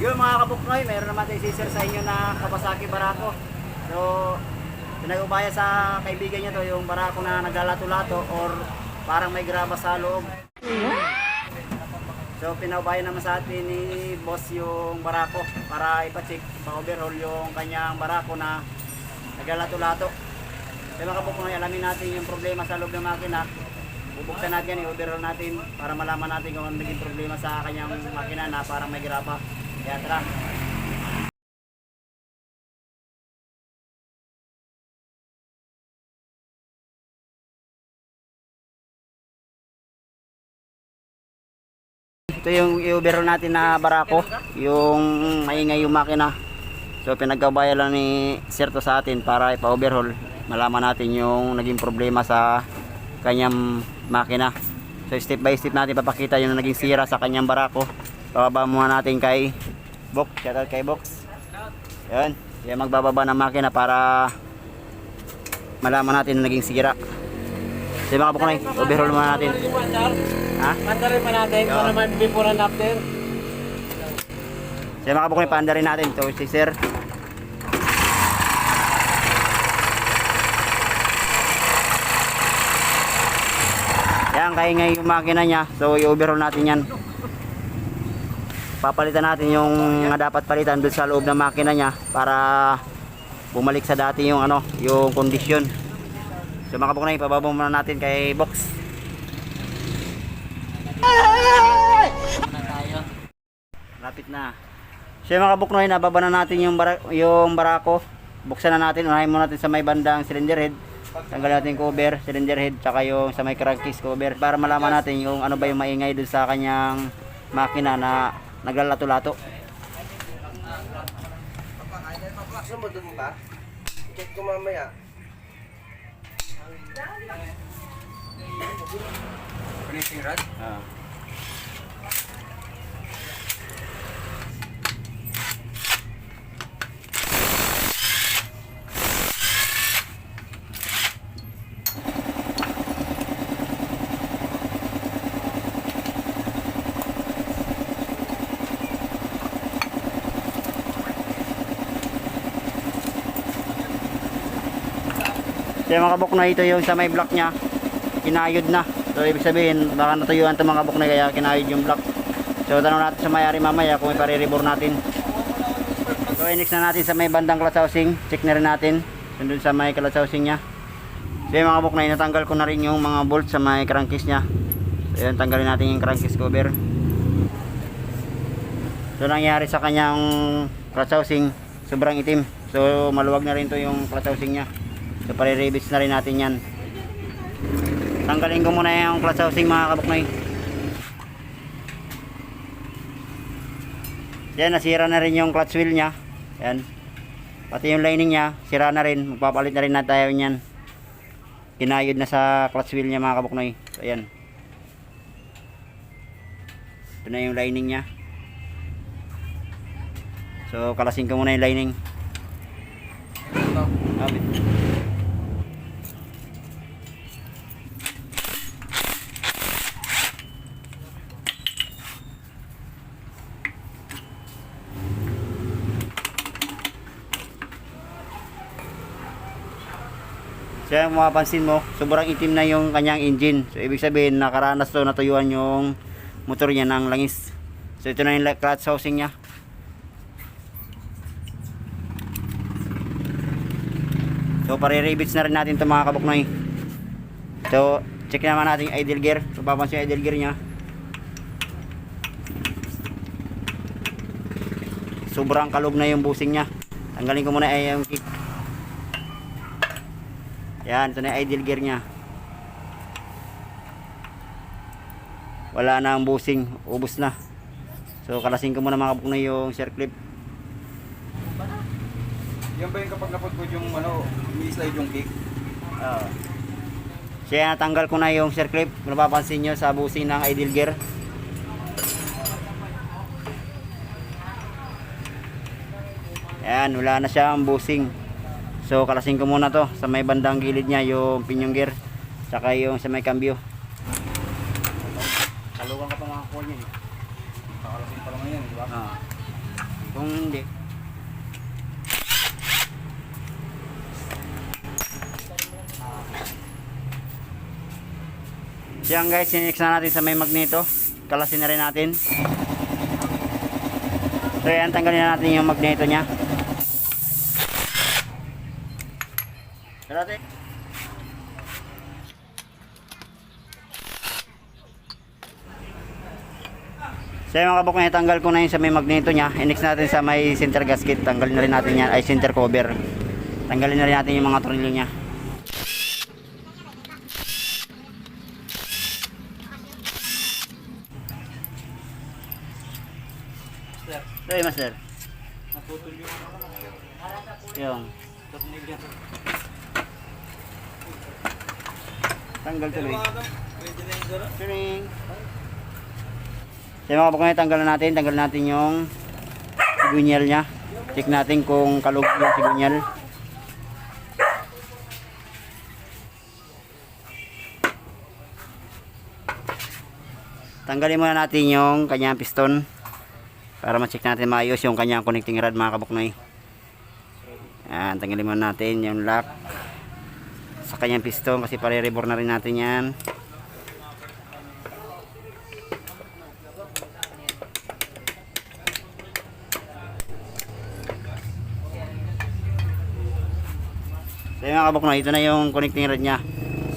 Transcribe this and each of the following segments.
Yun mga kabuknoy, meron naman tayo sisir sa inyo na Kawasaki Barako. So, pinag-ubaya sa kaibigan niya to, yung Barako na naglalato-lato or parang may graba sa loob. So, pinaubaya naman sa atin ni boss yung Barako para ipacheck, pa-overhaul yung kanyang Barako na naglalato-lato. So, mga kabuknoy, alamin natin yung problema sa loob ng makina. Bubuksan natin i-overhaul natin para malaman natin kung ano naging problema sa kanyang makina na parang may graba. Kaya tara. Ito yung i-overhaul natin na barako, yung maingay yung makina. So pinagkabaya lang ni Sir to sa atin para ipa-overhaul. Malaman natin yung naging problema sa kanyang makina. So step by step natin papakita yung naging sira sa kanyang barako. Bababa muna natin kay Box. Shoutout kay Box. Yan. Yan magbababa ng makina para malaman natin yung naging sira. So mga kabukunay, overhaul muna natin. Ha? Mandarin pa natin Yeah. para naman before and after. So mga kabukunay, paanda rin natin. So si Sir. Yan, kaya nga yung makina niya. So i-overhaul natin yan. Papalitan natin yung dapat palitan doon sa loob ng makina niya para bumalik sa dati yung ano, yung kondisyon. So mga kabukunay, pababa muna natin kay Box. Lapit na. So mga kabuknoy, nababa na natin yung, bara, yung barako. Buksan na natin, unahin muna natin sa may bandang cylinder head. Tanggalin natin yung cover, cylinder head, tsaka yung sa may crankcase cover. Para malaman natin yung ano ba yung maingay dun sa kanyang makina na naglalato-lato. Gusto mo dun ba? Check ko mamaya. Finishing rod? Ah. So yung mga kabuk na ito yung sa may block niya, kinayod na. So ibig sabihin, baka natuyuan itong mga kabuk na kaya kinayod yung block. So tanong natin sa may-ari mamaya kung may pare-rebore natin. So inix na natin sa may bandang clutch housing, check na rin natin. Doon sa may clutch housing niya. So yung mga kabuk na natanggal ko na rin yung mga bolt sa may crankcase niya. So yun, tanggalin natin yung crankcase cover. So nangyari sa kanyang clutch housing, sobrang itim. So maluwag na rin to yung clutch housing niya. So pare-rebits na rin natin yan. Tanggalin ko muna yung clutch housing mga kabuknoy. Yan, nasira na rin yung clutch wheel niya. Yan. Pati yung lining niya, sira na rin. Magpapalit na rin na tayo niyan. Kinayod na sa clutch wheel niya mga kabuknoy. So yan. Ito na yung lining niya. So kalasin ko muna yung lining. Ito. So yung mapapansin mo, sobrang itim na yung kanyang engine. So ibig sabihin nakaranas to natuyuan yung motor niya ng langis. So ito na yung clutch housing niya. So pare-rebits na rin natin ito mga kabuknoy. So check naman natin yung idle gear. So papansin yung idle gear niya. Sobrang kalog na yung busing niya. Tanggalin ko muna ay yung kick. Yan, ito na yung idle gear niya. Wala na ang busing, ubos na. So kalasin ko muna mga kabuknoy yung circle clip. Yan ba yung kapag napagpod yung ano, i-slide yung kick? Oo. Kaya natanggal ko na yung circle clip. Napapansin nyo sa busing ng idle gear. Ayan, wala na siya ang busing. So, kalasin ko muna to sa may bandang gilid niya, yung pinyong gear. Saka yung sa may cambio. Kalugan ka pa mga kuha niya. eh. Kakalasing pa lang yan, di ba? Ah. Kung hindi. So yan guys, sinix na natin sa may magneto. Kalasin na rin natin. So yan, tanggalin na natin yung magneto niya. So yung mga kabuk na tanggal ko na yun sa may magneto niya. Inix natin sa may center gasket. Tanggalin na rin natin yan. Ay center cover. Tanggalin na rin natin yung mga tornilyo niya. Sir, So yun master. naputol yung Yung. tornilyo. Tanggal tuloy. Pwede na yung garo. Yung mga kabuk na tanggalan natin. Tanggalin natin yung sigunyal niya. Check natin kung kalug yung sigunyal. Tanggalin muna natin yung kanyang piston para ma-check natin maayos yung kanyang connecting rod mga kabuknoy. Yan, tanggalin muna natin yung lock sa kanyang piston kasi pare-rebore na rin natin yan. Mga kabuknoy, ito na yung connecting rod niya.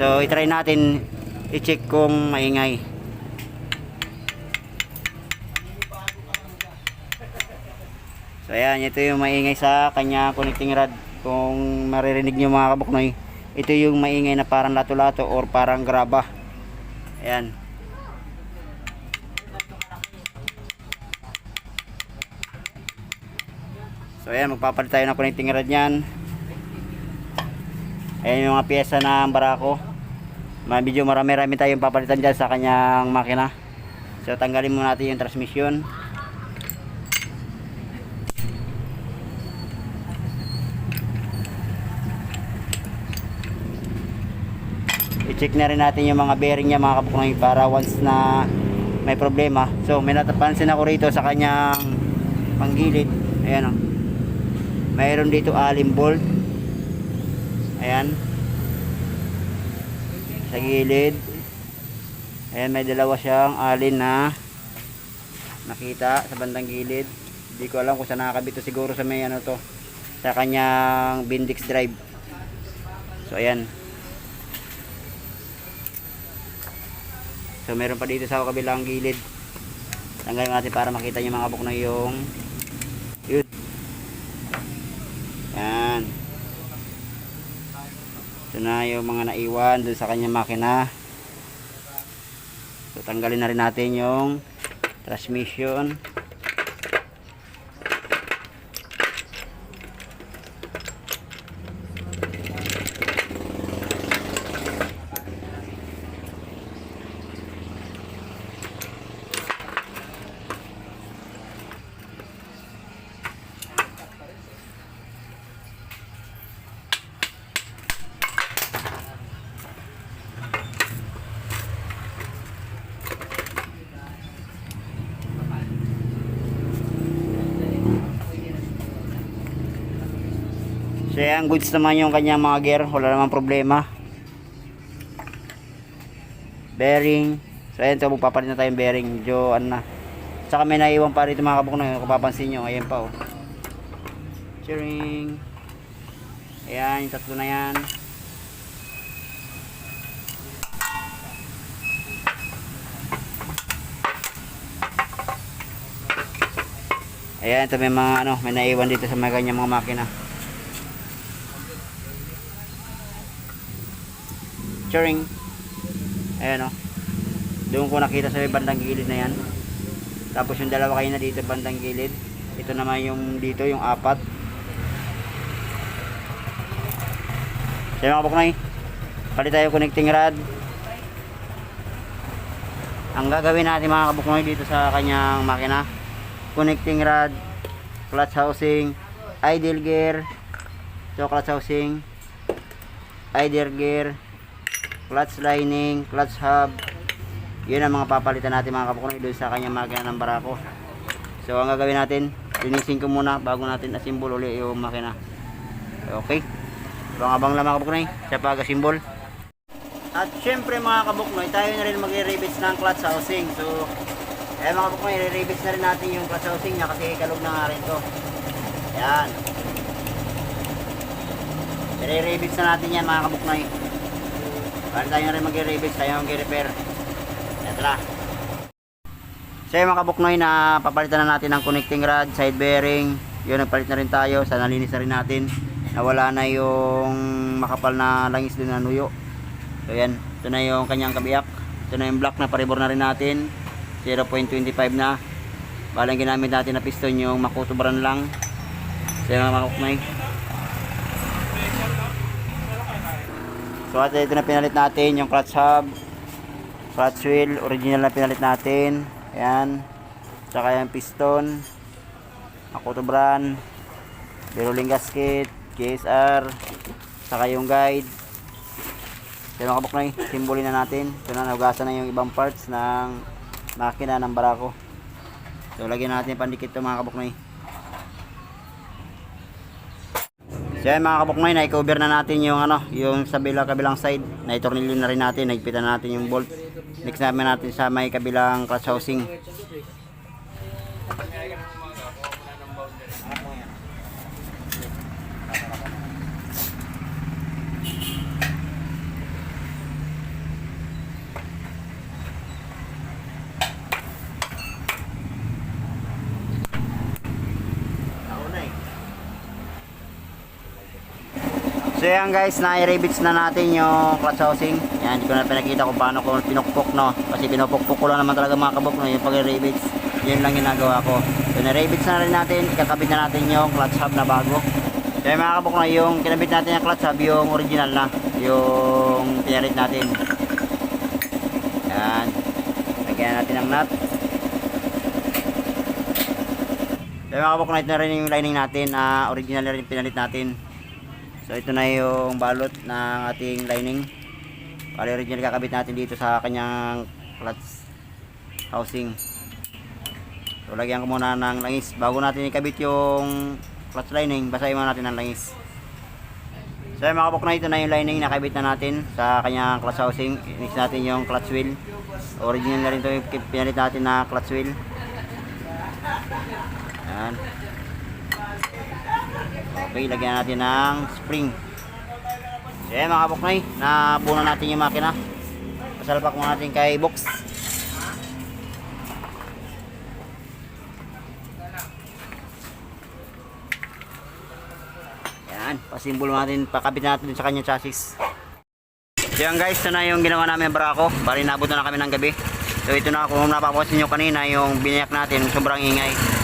So i-try natin i-check kung maingay. So ayan, ito yung maingay sa kanya connecting rod. Kung maririnig nyo mga kabuknoy, ito yung maingay na parang lato-lato or parang graba. Ayan. So ayan, magpapalit tayo ng connecting rod niyan. Ayan yung mga pyesa ng barako. Medyo marami-rami tayong papalitan dyan sa kanyang makina. So tanggalin muna natin yung transmission. i-check na rin natin yung mga bearing niya mga kabuknoy para once na may problema so may natapansin ako rito sa kanyang panggilid ayan o mayroon dito alim bolt ayan. Sa gilid. Ayan may dalawa siyang alin na nakita sa bandang gilid. Hindi ko alam kung saan nakakabito siguro sa may ano to sa kanyang Bindix drive. So ayan. So meron pa dito sa kabilang gilid. Tanggalin natin para makita niyo mga kabuk na yung yun. Yan. Ito na yung mga naiwan dun sa kanyang makina. So tanggalin na rin natin yung transmission. So yan, goods naman yung kanyang mga gear. Wala namang problema. Bearing. So ayan, ito magpapalit na tayong bearing. Medyo ano na. Tsaka may naiwan pa rito mga kabuk na kung papansin nyo. Ayan pa oh. Cheering. Ayan, yung tatlo na yan. Ayan, ito may mga ano, may naiwan dito sa mga kanyang mga makina. Cheering. Ayan o. Doon ko nakita sa bandang gilid na yan. Tapos yung dalawa kayo na dito bandang gilid. Ito naman yung dito, yung apat. So mga kabuknay, palit tayo connecting rod. Ang gagawin natin mga kabuknoy dito sa kanyang makina, connecting rod, clutch housing, idle gear, so clutch housing, idle gear, clutch lining, clutch hub, Yun ang mga papalitan natin mga kabuknoy doon sa kanyang makina ng barako. So ang gagawin natin, linisin ko muna bago natin asimbol uli yung makina. Okay. Abang abang lang mga kabuknoy sa pag-asimbol. At syempre mga kabuknoy, tayo na rin magre-rebits ng clutch housing. So, eh mga kabuknoy, re-rebits na rin natin yung clutch housing niya kasi kalog na nga rin to. Yan. Re-rebits na natin yan mga kabuknoy. Para tayo rin magre-rebits, tayo mag-repair. Ito na. So yung mga kabuknoy na papalitan na natin ng connecting rod, side bearing. Yun, nagpalit na rin tayo. Sa nalinis na rin natin. Nawala na yung makapal na langis dun na nuyo. So yan, ito na yung kanyang kabiyak. Ito na yung block na paribor na rin natin. 0.25 na. Balang ginamit natin na piston yung makutubran lang. So yung mga kabuknoy. So at ito na pinalit natin yung clutch hub, clutch wheel, original na pinalit natin. Ayan. Tsaka yung piston, makutubran, rolling gasket, KSR, saka yung guide. Ito mga kabuknoy, simbolin na natin. Ito na, nahugasan na yung ibang parts ng makina ng barako. So lagyan natin pandikit ito mga kabuknoy. So yan mga kabuknoy, na-cover na natin yung ano, yung sa bila kabilang side. Na-tornilyo na rin natin, nagpitan na natin yung bolt. Next namin natin sa may kabilang clutch housing. So yan guys, na-rebits na natin yung clutch housing. Yan, hindi ko na pinakita kung paano ko pinukpok no. Kasi pinupukpok ko lang naman talaga mga kabok no, yung pag-rebits. Yun lang ginagawa ko. So na-rebits na rin natin, ikakabit na natin yung clutch hub na bago. So mga kabok no, yung kinabit natin yung clutch hub, yung original na. Yung pinarit natin. Yan. Lagyan natin ng nut. So mga kabok no, ito na rin yung lining natin na original na rin pinalit natin. So ito na yung balot ng ating lining. Bali original kakabit natin dito sa kanyang clutch housing. So lagyan ko muna ng langis bago natin ikabit yung clutch lining, basahin muna natin ng langis. So mga kabuk na ito na yung lining nakabit na natin sa kanyang clutch housing. Inis natin yung clutch wheel. Original na rin ito yung pinalit natin na clutch wheel. Yan. Okay, lagyan natin ng spring. So yan mga kabuknay, napunan natin yung makina. Pasalpak muna natin kay box. Yan, pasimbol natin, pakabit natin sa kanyang chassis. Yan guys, ito na yung ginawa namin barako. Bali nabot na kami ng gabi. So ito na kung napapansin nyo kanina yung binayak natin, sobrang ingay.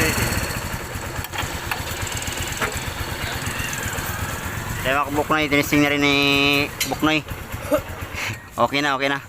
Kumutin Kaya mga buknoy, tinisting na rin ni Buknoy. Okay na, okay na.